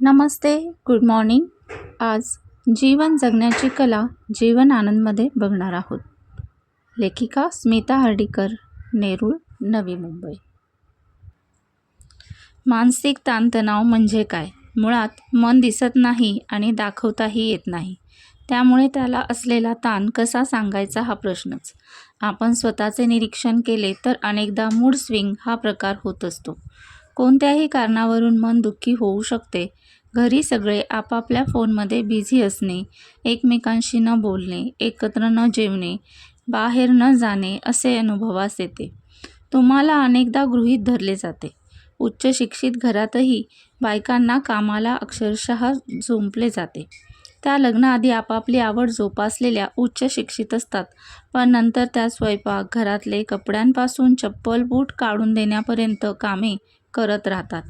नमस्ते good morning. आज जीवन जगण्याची कला जीवन आनंदमध्ये बघणार आहोत. लेखिका स्मिता हर्डीकर नेरूळ नवी मुंबई. मानसिक ताणतणाव म्हणजे काय? मुळात मन दिसत नाही आणि दाखवताही येत नाही. त्यामुळे त्याला असलेला ताण कसा सांगायचा हा प्रश्नच. आपण स्वतःचे निरीक्षण केले तर अनेकदा मूड स्विंग हा प्रकार होत असतो. कोणत्याही कारणावरून मन दुःखी होऊ शकते घरी सगळे आपापल्या फोनमध्ये बिझी असणे एकमेकांशी न बोलणे एकत्र न जेवणे बाहेर न जाणे असे अनुभवास येते. तुम्हाला अनेकदा गृहीत धरले जाते. उच्च शिक्षित घरातही बायकांना कामाला अक्षरशः झोंपले जाते. त्या लग्नाआधी आपापली आवड जोपासलेल्या उच्च शिक्षित असतात. पण नंतर त्या स्वयंपाक घरातले कपड्यांपासून चप्पल बूट काढून देण्यापर्यंत कामे करत राहतात.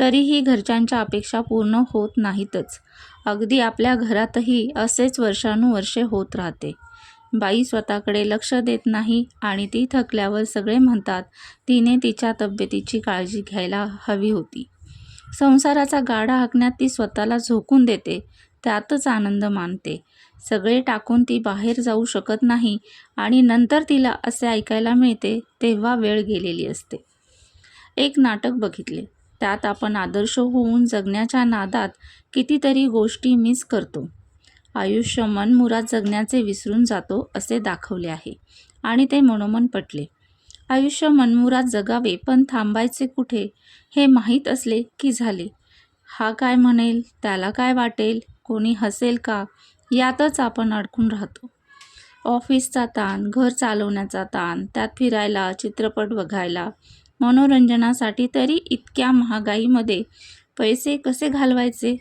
तरीही घरच्यांच्या अपेक्षा पूर्ण होत नाहीतच. अगदी आपल्या घरातही असेच वर्षानुवर्षे होत राहते. बाई स्वतःकडे लक्ष देत नाही आणि ती थकल्यावर सगळे म्हणतात तिने तिच्या तब्येतीची काळजी घ्यायला हवी होती. संसाराचा गाडा हाकण्यात ती स्वतःला झोकून देते त्यातच आनंद मानते. सगळे टाकून ती बाहेर जाऊ शकत नाही आणि नंतर तिला असे ऐकायला मिळते तेव्हा वेळ गेलेली असते. एक नाटक बघितले. त्यात आपण आदर्श होऊन जगण्याच्या नादात कितीतरी गोष्टी मिस करतो. आयुष्य मनमुरात जगण्याचे विसरून जातो असे दाखवले आहे. आणि ते मनोमन पटले. आयुष्य मनमुरात जगावे पण थांबायचे कुठे? हे माहीत असले की झाले. हा काय म्हणेल? त्याला काय वाटेल? कोणी हसेल का? यातच आपण अडकून राहतो. ऑफिसचा ताण घर चालवण्याचा ताण त्यात फिरायला चित्रपट बघायला मनोरंजनासाठी तरी इतक्या महागाईमध्ये पैसे कसे घालवायचे?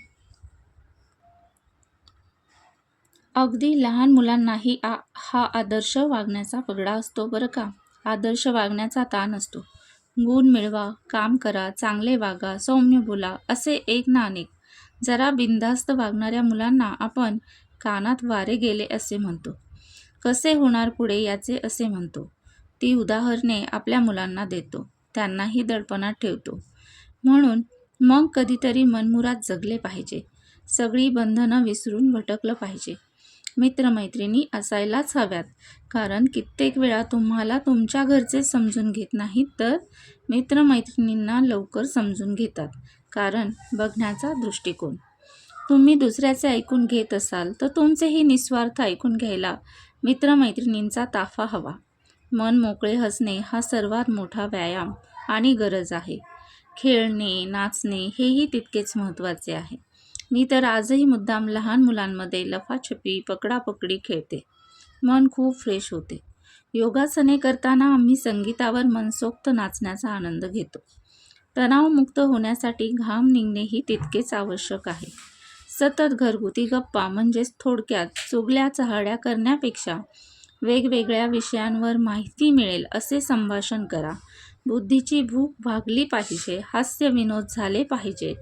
अगदी लहान मुलांनाही आ हा आदर्श वागण्याचा पगडा असतो बरं का? आदर्श वागण्याचा ताण असतो. गुण मिळवा काम करा चांगले वागा सौम्य बोला असे एक ना अनेक. जरा बिनधास्त वागणाऱ्या मुलांना आपण कानात वारे गेले असे म्हणतो. कसे होणार पुढे याचे असे म्हणतो. ती उदाहरणे आपल्या मुलांना देतो. त्यांनाही दडपणात ठेवतो. म्हणून मग कधीतरी मनमुरात जगले पाहिजे. सगळी बंधनं विसरून भटकलं पाहिजे. मित्रमैत्रिणी असायलाच हव्यात. कारण कित्येक वेळा तुम्हाला तुमच्या घरचे समजून घेत नाहीत तर मित्रमैत्रिणींना लवकर समजून घेतात. कारण बघण्याचा दृष्टिकोन. तुम्ही दुसऱ्याचे ऐकून घेत असाल तर तुमचेही निस्वार्थ ऐकून घ्यायला मित्रमैत्रिणींचा ताफा हवा. मन मोकळे हसणे हा सर्वात मोठा व्यायाम आणि गरज आहे. खेळणे नाचणे हेही तितकेच महत्त्वाचे आहे. मी तर आजही मुद्दाम लहान मुलांमध्ये लफाछपी पकडापकडी खेळते. मन खूप फ्रेश होते. योगासने करताना आम्ही संगीतावर मनसोक्त नाचण्याचा आनंद घेतो. तणावमुक्त होण्यासाठी घाम निघणेही तितकेच आवश्यक आहे. सतत घरगुती गप्पा म्हणजेच थोडक्यात चुगल्या चहाड्या करण्यापेक्षा वेगवेगळ्या विषयांवर माहिती मिळेल असे संभाषण करा. बुद्धीची भूक भागली पाहिजे हास्य विनोद झाले पाहिजे.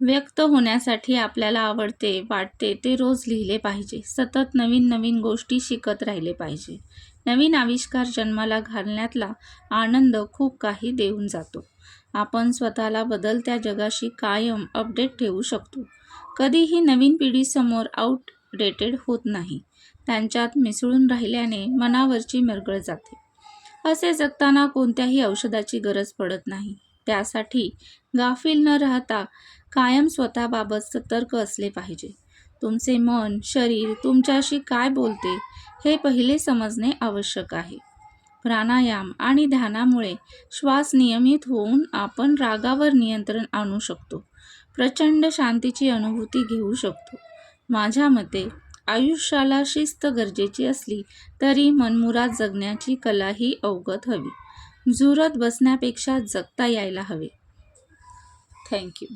व्यक्त होण्यासाठी आपल्याला आवडते वाटते ते रोज लिहिले पाहिजे. सतत नवीन नवीन गोष्टी शिकत राहिले पाहिजे. नवीन आविष्कार जन्माला घालण्यातला आनंद खूप काही देऊन जातो. आपण स्वतःला बदलत्या जगाशी कायम अपडेट ठेवू शकतो. कधीही नवीन पिढीसमोर आउटडेटेड होत नाही. त्यांच्यात मिसळून राहिल्याने मनावरची मिरगळ जाते. असे जगताना कोणत्याही औषधाची गरज पडत नाही. त्यासाठी गाफील न राहता कायम स्वतःबाबत सतर्क असले पाहिजे. तुमचे मन शरीर तुमच्याशी काय बोलते हे पहिले समजणे आवश्यक आहे. प्राणायाम आणि ध्यानामुळे श्वास नियमित होऊन आपण रागावर नियंत्रण आणू शकतो. प्रचंड शांतीची अनुभूती घेऊ शकतो. माझ्या मते आयुष्याला शिस्त गरजेची असली तरी मनमुराद जगण्याची कलाही अवगत हवी. झुरत बसण्यापेक्षा जगता यायला हवे. थँक्यू